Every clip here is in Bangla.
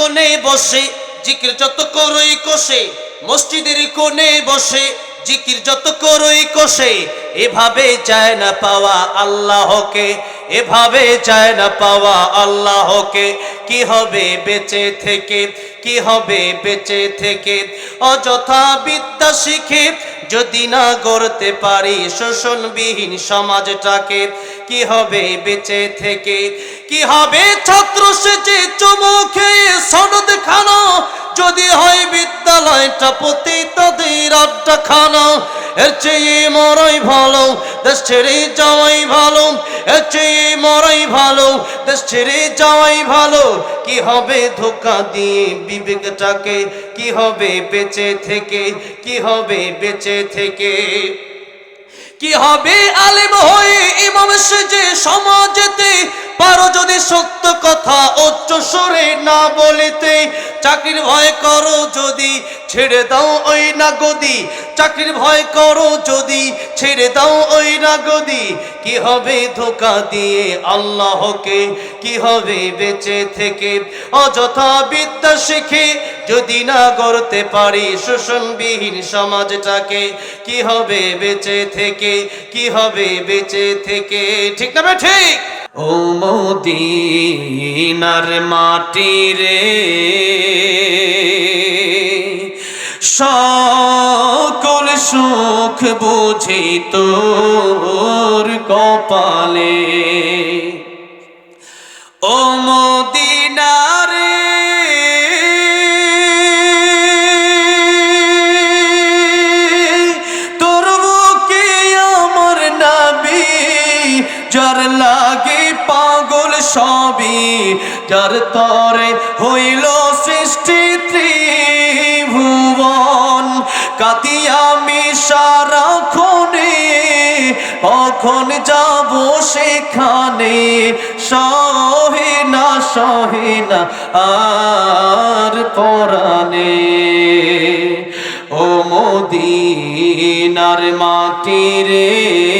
কোণে বসে, জিকির যত করই কষে, মসজিদের কোণে বসে, জিকির যত করই কষে, এভাবে চায় না পাওয়া আল্লাহকে। এভাবে যায় না পাওয়া আল্লাহকে। কি হবে বেঁচে থেকে? কি হবে বেঁচে থেকে? অযথা বিদ্যা শিখে যদি না গড়তে পারি শোষণবিহীন সমাজটাকে, কি হবে বেঁচে থেকে? কি হবে ছাত্র সেজে চুমুখে সনদ খানো? যদি হয় বিদ্যালয়টা পতিতদের আড্ডা খানা এর চেয়ে মরাই ভালো দেশ ছেড়ে যাওয়াই ভালো, এর চেয়ে মরাই ভালো। দেশ ছেড়ে যাওয়াই ভালো, কি হবে ধোকা দিয়ে বিবেকটাকে? কি হবে বেঁচে থেকে? কি হবে বেঁচে থেকে? কি হবে আলেম হয়ে ইমাম সেজে সমাজেতে পারো যদি সত্য কথা উচ্চ সুরে না বলিতে, চাকরির ভয় করো যদি ছেড়ে দাও ওই না গদি চাকরির ভয় করো যদি ছেড়ে দাও ওই না গদি কি হবে ধোকা দিয়ে আল্লাহকে? কি হবে বেঁচে থেকে? অযথা বিদ্যা শিখে যদি না গড়তে পারি শোষণবিহীন সমাজটাকে, কি হবে বেঁচে থেকে? কি হবে বেঁচে থেকে? ঠিক না ঠিক? ও মদিনার মাটি রে। সকল সুখ বুঝি তোর সবই যার তরে হইল সৃষ্টি ত্রিভুবন। কাতিয়া আমি সারাক্ষণে কখন যাব সেখানে? সহে না সহে না আর পরানে ও মদিনার মাটি রে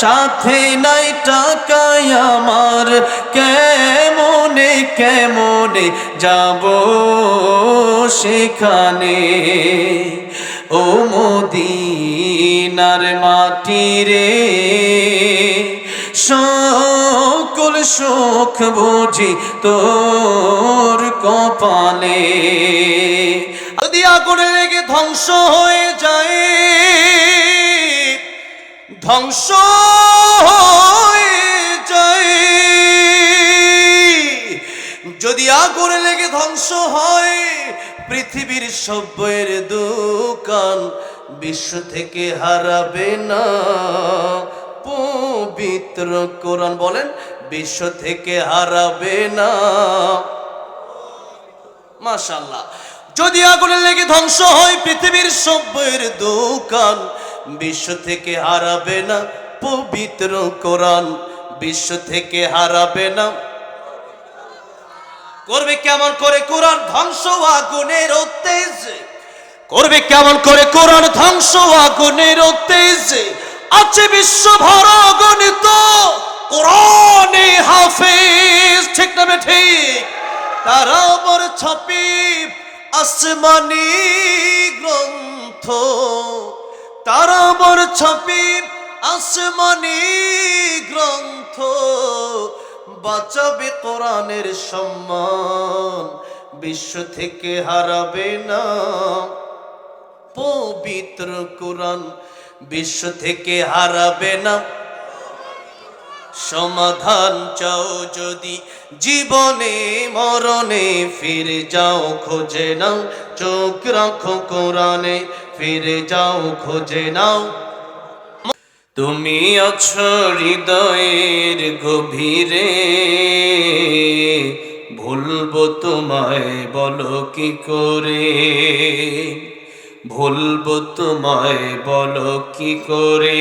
সাথে নাই টাকায় আমার কেমনে কেমনে যাব সেখানে? ও মদিনার মাটি রে, সকল সুখ বুঝি তোর কপালে। যদি আগুনে লেগে ধ্বংস ধ্বংস যায় যদি আগুনে লেগে ধ্বংস হয়, পৃথিবীর সব বইয়ের দোকান বিশ্ব থেকে হারাবে না। পবিত্র কোরআন বলেন, বিশ্ব থেকে হারাবে না। মাশাল্লাহ যদি আগুনে লেগে ধ্বংস হয়, পৃথিবীর সভ্যের দোকান বিশ্ব থেকে হারাবে না পবিত্র কোরআন। বিশ্ব থেকে হারাবে না। করবে কেমন করে কোরআন ধ্বংস আগুনের উত্তেজ। করবে কেমন করে কোরআন ধ্বংস আগুনের উত্তেজ। আছে বিশ্ব ভর গণিত। কোরআনে হাফেজ। ঠিক না ঠিক? তারা ওপর ছাপি আসমানি গ্রন্থ। তারা ওপর ছাপি আসমানি গ্রন্থ। বাঁচাবে কোরআনের সম্মান, বিশ্ব থেকে হারাবে না। পবিত্র কোরআন বিশ্ব থেকে হারাবে না। সমাধান চাও যদি জীবনে, মরণে ফিরে যাও, খোঁজে নাও, চোখ রাখো কোরআনে। ফিরে যাও, খোঁজে নাও। তুমি আছো হৃদয়ের গভীরে। ভুলবো তোমায়, বলো কি করে? ভুলবো তোমায়, বলো কি করে?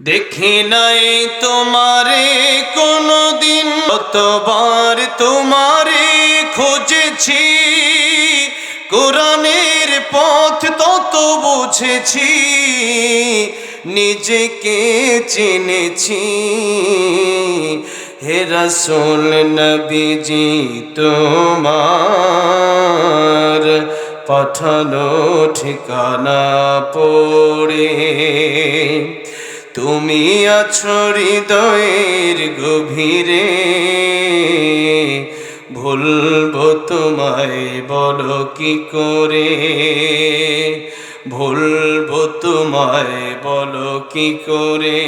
দেখি নাই তোমারে, কোনদিন কতবার তোমারে খুঁজেছি। কোরআনের পথ তত বুঝেছি, নিজেকে চিনেছি। হে রসুল নবীজি, তোমার পাঠানো ঠিকানা পড়ে। তুমি আছো হৃদয়ের গভীরে ভুলবো তোমায় বলো কি করে? ভুলবো তোমায় বলো কি করে?